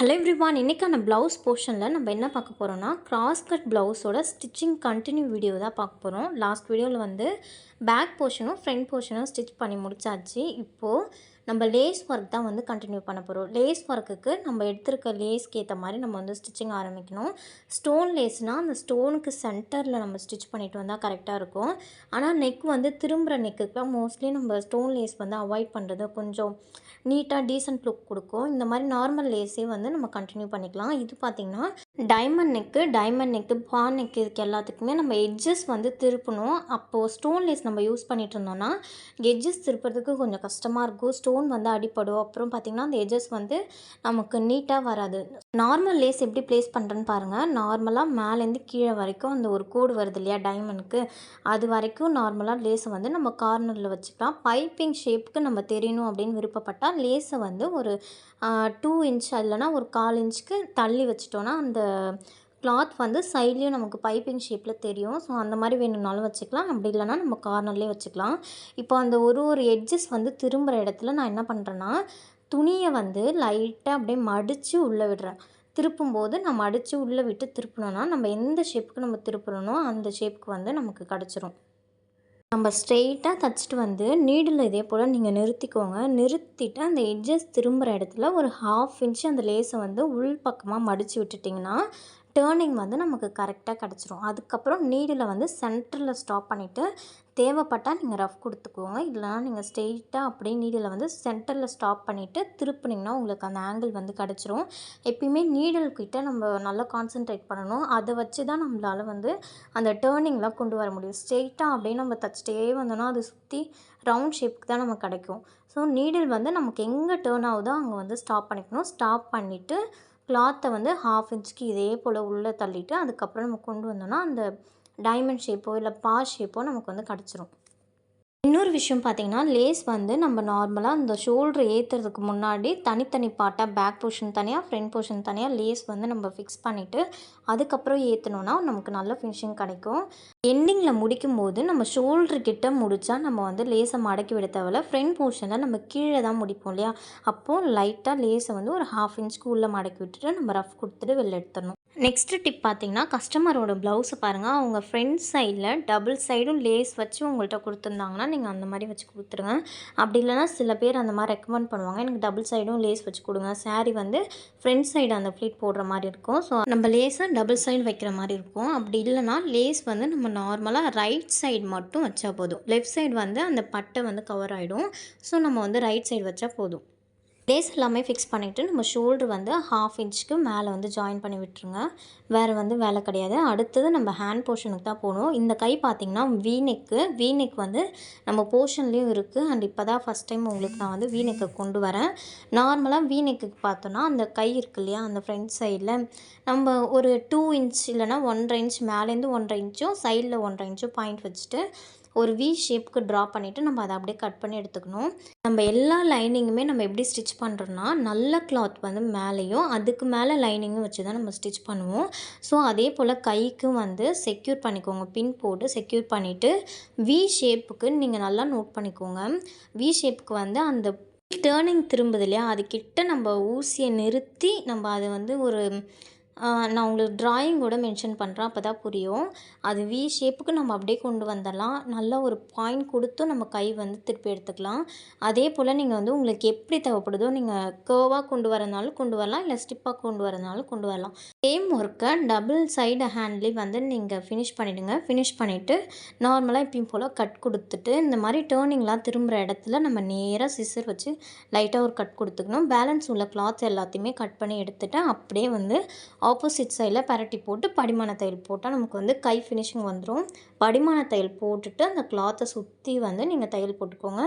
Hello everyone இன்றைக்கான blouse போர்ஷனில் நம்ம என்ன பார்க்க போகிறோம்னா கிராஸ் கட் ப்ளவுஸோட ஸ்டிச்சிங் கண்டினியூ வீடியோ தான் பார்க்க போகிறோம் லாஸ்ட் வீடியோவில் வந்து பேக் போர்ஷனும் ஃப்ரண்ட் போர்ஷனும் ஸ்டிச் பண்ணி முடிச்சாச்சு. இப்போது நம்ம லேஸ் ஒர்க் தான் வந்து கண்டினியூ பண்ண போகிறோம் லேஸ் ஒர்க்குக்கு நம்ம எடுத்திருக்க லேஸ்க்கு ஏற்ற மாதிரி நம்ம வந்து ஸ்டிச்சிங் ஆரம்பிக்கணும். ஸ்டோன் லேஸ்னால் அந்த ஸ்டோனுக்கு சென்டரில் நம்ம ஸ்டிச் பண்ணிட்டு வந்தால் கரெக்டாக இருக்கும். ஆனால் நெக் வந்து திரும்புகிற நெக்குக்குலாம் மோஸ்ட்லி நம்ம ஸ்டோன் லேஸ் வந்து அவாய்ட் பண்ணுறது கொஞ்சம் நீட்டாக டீசென்ட் லுக் கொடுக்கும். இந்த மாதிரி நார்மல் லேஸே வந்து நம்ம கண்டினியூ பண்ணிக்கலாம். இது பார்த்திங்கன்னா diamond neck diamond neck pan neck இதுக்கு எல்லாத்துக்குமே நம்ம எட்ஜஸ் வந்து திருப்பணும். அப்போது ஸ்டோன் லேஸ் நம்ம யூஸ் பண்ணிட்டு இருந்தோம்னா எட்ஜஸ் திருப்புறதுக்கு கொஞ்சம் கஷ்டமாக இருக்கும். ஸ்டோன் வந்து அடிப்படும். அப்புறம் பார்த்திங்கன்னா அந்த எட்ஜஸ் வந்து நமக்கு நீட்டாக வராது. நார்மல் லேஸ் எப்படி ப்ளேஸ் பண்ணுறேன்னு பாருங்கள் நார்மலாக மேலேருந்து கீழே வரைக்கும் அந்த ஒரு கோடு வருது இல்லையா டைமண்ட்க்கு அது வரைக்கும் நார்மலாக லேஸை வந்து நம்ம கார்னரில் வச்சுக்கலாம். பைப்பிங் ஷேப்புக்கு நம்ம தெரியணும் அப்படின்னு விருப்பப்பட்டால் லேஸை வந்து ஒரு டூ இன்ச் இல்லைனா ஒரு கால் இன்ச்சுக்கு தள்ளி வச்சிட்டோன்னா அந்த கிளாத் வந்து சைட்லேயும் நமக்கு பைப்பிங் ஷேப்பில் தெரியும். ஸோ அந்த மாதிரி வேணும்னாலும் வச்சுக்கலாம். அப்படி இல்லைனா நம்ம கார்னர்லேயே வச்சுக்கலாம். இப்போ அந்த ஒரு ஒரு எட்ஜஸ் வந்து திரும்புகிற இடத்துல நான் என்ன பண்ணுறேன்னா துணியை வந்து லைட்டாக அப்படியே மடித்து உள்ளே விடுறேன். திருப்பும்போது நான் மடித்து உள்ளே விட்டு திருப்பினோன்னா நம்ம எந்த ஷேப்புக்கு நம்ம திருப்புறனோ அந்த ஷேப்புக்கு வந்து நமக்கு கிடச்சிரும். நம்ம ஸ்ட்ரெயிட்டாக தைச்சிட்டு வந்து நீடில் இதே போல் நீங்கள் நிறுத்திக்கோங்க. நிறுத்திட்டு அந்த எட்ஜஸ் திரும்புகிற இடத்துல ஒரு ஹாஃப் இன்ச்சு அந்த லேஸை வந்து உள் பக்கமாக மடித்து விட்டுட்டிங்கன்னா டேர்னிங் வந்து நமக்கு கரெக்டாக கிடச்சிரும். அதுக்கப்புறம் நீடில் வந்து சென்டரில் ஸ்டாப் பண்ணிவிட்டு தேவைப்பட்டால் நீங்கள் ரஃப் கொடுத்துக்கோங்க. இல்லைனா நீங்கள் ஸ்ட்ரெயிட்டாக அப்படியே நீடில் வந்து சென்டரில் ஸ்டாப் பண்ணிவிட்டு திருப்புனிங்கன்னா உங்களுக்கு அந்த ஆங்கிள் வந்து கிடச்சிரும். எப்பயுமே நீடல்கிட்ட நம்ம நல்லா கான்சென்ட்ரேட் பண்ணணும். அதை வச்சு தான் நம்மளால் வந்து அந்த டேர்னிங்லாம் கொண்டு வர முடியும். ஸ்ட்ரெயிட்டாக அப்படியே நம்ம தச்சிட்டே வந்தோம்னா அது சுற்றி ரவுண்ட் ஷேப்புக்கு தான் நமக்கு கிடைக்கும். ஸோ நீடில் வந்து நமக்கு எங்கே டேர்ன் ஆகுதோ அங்கே வந்து ஸ்டாப் பண்ணிக்கணும். ஸ்டாப் பண்ணிவிட்டு கிளாத்தை வந்து ஹாஃப் இன்ச்சுக்கு இதே போல் உள்ளே தள்ளிட்டு அதுக்கப்புறம் நம்ம கொண்டு வந்தோம்னா அந்த டைமண்ட் ஷேப்போ இல்லை பா ஷேப்போ நமக்கு வந்து கிடச்சிரும். இன்னொரு விஷயம் பார்த்திங்கன்னா லேஸ் வந்து நம்ம நார்மலாக அந்த ஷோல்ட்ரு ஏற்றுறதுக்கு முன்னாடி தனித்தனி பார்ட்டாக பேக் போர்ஷன் தனியாக ஃப்ரண்ட் போர்ஷன் தனியாக லேஸ் வந்து நம்ம ஃபிக்ஸ் பண்ணிவிட்டு அதுக்கப்புறம் ஏற்றினோன்னா நமக்கு நல்ல ஃபினிஷிங் கிடைக்கும். எண்டிங்கில் முடிக்கும் போது நம்ம ஷோல்ட்ரு கிட்ட முடித்தா நம்ம வந்து லேஸை மடக்கி விட தேவையில்ல. ஃப்ரண்ட் போர்ஷனில் நம்ம கீழே தான் முடிப்போம் இல்லையா? அப்போது லைட்டாக லேஸை வந்து ஒரு ஹாஃப் இன்ச்சுக்கு உள்ளே மடக்கி விட்டுட்டு நம்ம ரஃப் கொடுத்துட்டு வெளில எடுத்துடணும். நெக்ஸ்ட்டு டிப் பார்த்தீங்கன்னா கஸ்டமரோட ப்ளவுஸை பாருங்கள் அவங்க ஃப்ரண்ட் சைடில் டபுள் சைடும் லேஸ் வச்சு உங்கள்கிட்ட கொடுத்துருந்தாங்கன்னா நீங்கள் அந்த மாதிரி வச்சு கொடுத்துருங்க. அப்படி இல்லைனா சில பேர் அந்த மாதிரி ரெக்கமெண்ட் பண்ணுவாங்க. எனக்கு டபுள் சைடும் லேஸ் வச்சு கொடுங்க. சாரீ வந்து ஃப்ரண்ட் சைடு அந்த ஃப்ளீட் போடுற மாதிரி இருக்கும். ஸோ நம்ம லேஸை டபுள் சைடு வைக்கிற மாதிரி இருக்கும். அப்படி இல்லைனா லேஸ் வந்து நம்ம நார்மலாக ரைட் சைடு மட்டும் வச்சா போதும். லெஃப்ட் சைடு வந்து அந்த பட்டை வந்து கவர் ஆகிடும் ஸோ நம்ம வந்து ரைட் சைடு வச்சா போதும். லேஸ் எல்லாமே ஃபிக்ஸ் பண்ணிவிட்டு நம்ம ஷோல்டர் வந்து ஹாஃப் இன்ச்சுக்கு மேலே வந்து ஜாயின் பண்ணி விட்டுருங்க. வேறு வந்து வேலை கிடையாது. அடுத்தது நம்ம ஹேண்ட் போர்ஷனுக்கு தான் போகணும். இந்த கை பார்த்திங்கன்னா வீனெக்கு வீனெக் வந்து நம்ம போர்ஷன்லேயும் இருக்குது அண்ட் இப்போ தான் ஃபஸ்ட் டைம் உங்களுக்கு நான் வந்து வீநெக்கை கொண்டு வரேன். நார்மலாக வீனெக்கு பார்த்தோன்னா அந்த கை இருக்கு இல்லையா? அந்த ஃப்ரண்ட் சைடில் நம்ம ஒரு டூ இன்ச் இல்லைனா ஒன்றரை இன்ச் மேலேருந்து ஒன்றரை இன்ச்சும் சைடில் ஒன்றரை இன்ச்சும் பாயிண்ட் வச்சுட்டு ஒரு வி ஷேப்புக்கு ட்ரா பண்ணிவிட்டு நம்ம அதை அப்படியே கட் பண்ணி எடுத்துக்கணும். நம்ம எல்லா லைனிங்குமே நம்ம எப்படி ஸ்டிச் பண்ணுறோன்னா நல்ல கிளாத் வந்து மேலேயும் அதுக்கு மேலே லைனிங்கும் வச்சு தான் நம்ம ஸ்டிச் பண்ணுவோம். ஸோ அதே போல் கைக்கும் வந்து செக்யூர் பண்ணிக்கோங்க. பின் போட்டு செக்யூர் பண்ணிவிட்டு வி ஷேப்புக்கு நீங்கள் நல்லா நோட் பண்ணிக்கோங்க. வி ஷேப்புக்கு வந்து அந்த டேர்னிங் திரும்புது இல்லையா? அதுக்கிட்ட நம்ம ஊசியை நிறுத்தி நம்ம அதை வந்து ஒரு நான் உங்களுக்கு ட்ராயிங்கோட மென்ஷன் பண்ணுறேன் அப்போ தான் புரியும். அது வி ஷேப்புக்கு நம்ம அப்படியே கொண்டு வந்துடலாம். நல்ல ஒரு பாயிண்ட் கொடுத்தும் நம்ம கை வந்து திருப்பி எடுத்துக்கலாம். அதே போல் நீங்கள் வந்து உங்களுக்கு எப்படி தேவைப்படுதோ நீங்கள் கேர்வாக கொண்டு வரனாலும் கொண்டு வரலாம். இல்லை ஸ்டிப்பாக கொண்டு வரனாலும் கொண்டு வரலாம். சேம் ஒர்க்கை டபுள் சைடு ஹேண்ட்லேயும் வந்து நீங்கள் ஃபினிஷ் பண்ணிவிடுங்க ஃபினிஷ் பண்ணிவிட்டு நார்மலாக எப்பயும் போல் கட் கொடுத்துட்டு இந்த மாதிரி டேர்னிங்லாம் திரும்புகிற இடத்துல நம்ம நேராக சிசர் வச்சு லைட்டாக ஒரு கட் கொடுத்துக்கணும். பேலன்ஸ் உள்ள கிளாத் எல்லாத்தையுமே கட் பண்ணி எடுத்துகிட்டு அப்படியே வந்து ஆப்போசிட் சைடில் பரட்டி போட்டு படிமான தையல் போட்டால் நமக்கு வந்து கை ஃபினிஷிங் வந்துடும் படிமான தையல் போட்டுட்டு அந்த கிளாத்தை சுற்றி வந்து நீங்கள் தையல் போட்டுக்கோங்க.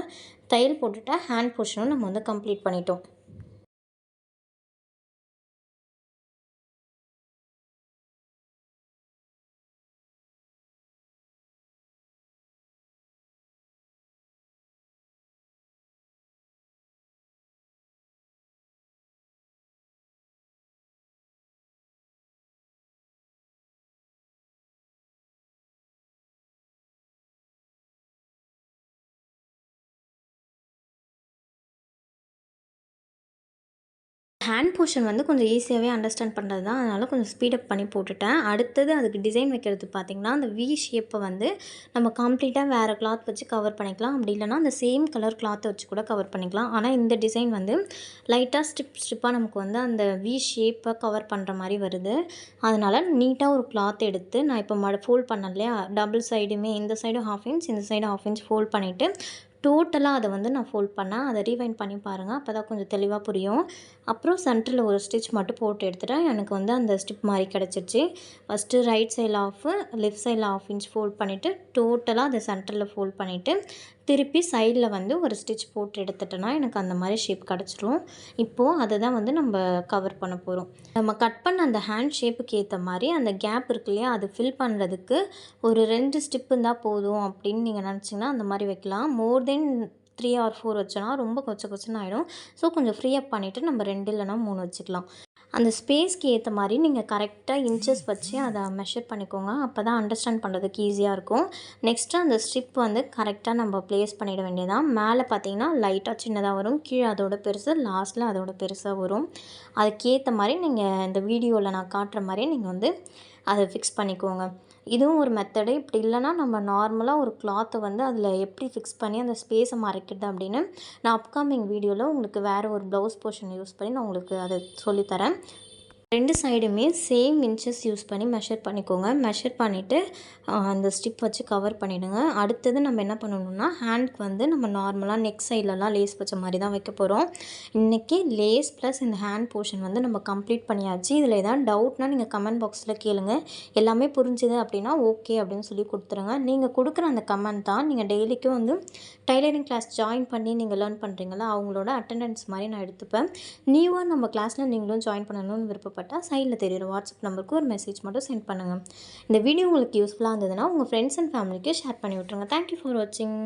தையல் போட்டுட்டால் ஹேண்ட் போர்ஷனும் நம்ம வந்து கம்ப்ளீட் பண்ணிட்டோம். ஹேண்ட் போர்ஷன் வந்து கொஞ்சம் ஈஸியாகவே அண்டர்ஸ்டாண்ட் பண்ணுறது தான் அதனால் கொஞ்சம் ஸ்பீடப் பண்ணி போட்டுட்டேன். அடுத்தது அதுக்கு டிசைன் வைக்கிறது பார்த்திங்கன்னா அந்த வி ஷேப்பை வந்து நம்ம கம்ப்ளீட்டாக வேறு கிளாத் வச்சு கவர் பண்ணிக்கலாம். அப்படி இல்லைனா அந்த சேம் கலர் கிளாத்தை வச்சு கூட கவர் பண்ணிக்கலாம். ஆனால் இந்த டிசைன் வந்து லைட்டாக ஸ்ட்ரிப் ஸ்ட்ரிப்பாக நமக்கு வந்து அந்த வி ஷேப்பை கவர் பண்ணுற மாதிரி வருது. அதனால் நீட்டாக ஒரு கிளாத் எடுத்து நான் இப்போ ம ஃபோல்ட் பண்ணேன் இல்லையா? டபுள் சைடுமே இந்த சைடு ஹாஃப் இன்ச் இந்த சைடு ஹாஃப் இன்ச் ஃபோல்ட் பண்ணிவிட்டு டோட்டலாக அதை வந்து நான் ஃபோல்ட் பண்ணேன். அதை ரீவைண்ட் பண்ணி பாருங்கள் அப்போ தான் கொஞ்சம் தெளிவாக புரியும். அப்புறம் சென்டரில் ஒரு ஸ்டிச் மட்டும் போட்டு எடுத்துட்டேன். எனக்கு வந்து அந்த ஸ்டிப் மாதிரி கிடச்சிருச்சு. ஃபஸ்ட்டு ரைட் சைடில் ஆஃபு லெஃப்ட் சைடில் ஆஃப் இன்ச் ஃபோல்ட் பண்ணிவிட்டு டோட்டலாக அதை சென்டரில் ஃபோல்ட் பண்ணிவிட்டு திருப்பி சைடில் வந்து ஒரு ஸ்டிச் போட்டு எடுத்துட்டேன்னா எனக்கு அந்த மாதிரி ஷேப் கிடச்சிரும். இப்போது அதை தான் வந்து நம்ம கவர் பண்ண போகிறோம் நம்ம கட் பண்ண அந்த ஹேண்ட் ஷேப்புக்கு ஏற்ற மாதிரி அந்த கேப் இருக்கு இல்லையா அது ஃபில் பண்ணுறதுக்கு ஒரு ரெண்டு ஸ்டிப்பு இருந்தால் போதும் அப்படின்னு நீங்கள் நினச்சிங்கன்னா அந்த மாதிரி வைக்கலாம். More than three or four வச்சோன்னா ரொம்ப கொச்ச கொச்சன்னு ஆகிடும் ஸோ கொஞ்சம் ஃப்ரீ அப் பண்ணிவிட்டு நம்ம ரெண்டு இல்லைனா மூணு வச்சுக்கலாம். அந்த ஸ்பேஸ்க்கு ஏற்ற மாதிரி நீங்கள் கரெக்டாக இன்ச்சஸ் வச்சு அதை மெஷர் பண்ணிக்கோங்க. அப்போ தான் அண்டர்ஸ்டாண்ட் பண்ணுறதுக்கு ஈஸியாக இருக்கும். நெக்ஸ்ட்டு அந்த ஸ்ட்ரிப் வந்து கரெக்டாக நம்ம ப்ளேஸ் பண்ணிட வேண்டியதான் மேலே பார்த்தீங்கன்னா லைட்டாக சின்னதாக வரும். கீழே அதோட பெருசு லாஸ்ட்டில் அதோட பெருசாக வரும். அதுக்கேற்ற மாதிரி நீங்கள் இந்த வீடியோவில் நான் காட்டுற மாதிரி நீங்கள் வந்து அதை ஃபிக்ஸ் பண்ணிக்கோங்க. இதுவும் ஒரு மெத்தடு இப்படி இல்லைனா நம்ம நார்மலாக ஒரு கிளாத்தை வந்து அதில் எப்படி ஃபிக்ஸ் பண்ணி அந்த ஸ்பேஸை மறைக்கிறது அப்படின்னு நான் அப்கமிங் வீடியோவில் உங்களுக்கு வேறு ஒரு ப்ளவுஸ் போர்ஷன் யூஸ் பண்ணி நான் உங்களுக்கு அதை சொல்லித்தரேன். ரெண்டு சைடுமே சேம் இன்ச்சஸ் யூஸ் பண்ணி மெஷர் பண்ணிக்கோங்க. மெஷர் பண்ணிவிட்டு அந்த ஸ்டிப் வச்சு கவர் பண்ணிவிடுங்க அடுத்தது நம்ம என்ன பண்ணணும்னா ஹேண்ட்க்கு வந்து நம்ம நார்மலாக நெக் சைட்லலாம் லேஸ் வச்ச மாதிரி தான் வைக்க போகிறோம் இன்றைக்கி லேஸ் ப்ளஸ் இந்த ஹேண்ட் போர்ஷன் வந்து நம்ம கம்ப்ளீட் பண்ணியாச்சு. இதில் எதாவது டவுட்னா நீங்கள் கமெண்ட் பாக்ஸில் கேளுங்க. எல்லாமே புரிஞ்சுது அப்படின்னா ஓகே அப்படின்னு சொல்லி கொடுத்துருங்க. நீங்கள் கொடுக்குற அந்த கமெண்ட் தான் நீங்கள் டெய்லிக்கும் வந்து டைலரிங் கிளாஸ் ஜாயின் பண்ணி நீங்கள் லேர்ன் பண்ணுறீங்களா அவங்களோட அட்டண்டன்ஸ் மாதிரி நான் எடுத்துப்பேன். நியூவாக நம்ம கிளாஸில் நீங்களும் ஜாயின் பண்ணணும்னு விருப்பப்பட்டேன் தேவைப்பட்டால் சைடில் தெரியுற வாட்ஸ்அப் நம்பருக்கு ஒரு மெசேஜ் மட்டும் சென்ட் பண்ணுங்கள் இந்த வீடியோ உங்களுக்கு யூஸ்ஃபுல்லாக இருந்ததுன்னா உங்கள் ஃப்ரெண்ட்ஸ் அண்ட் ஃபேமிலிக்கு ஷேர் பண்ணி விட்ருங்க தேங்க்யூ ஃபார் வாட்சிங்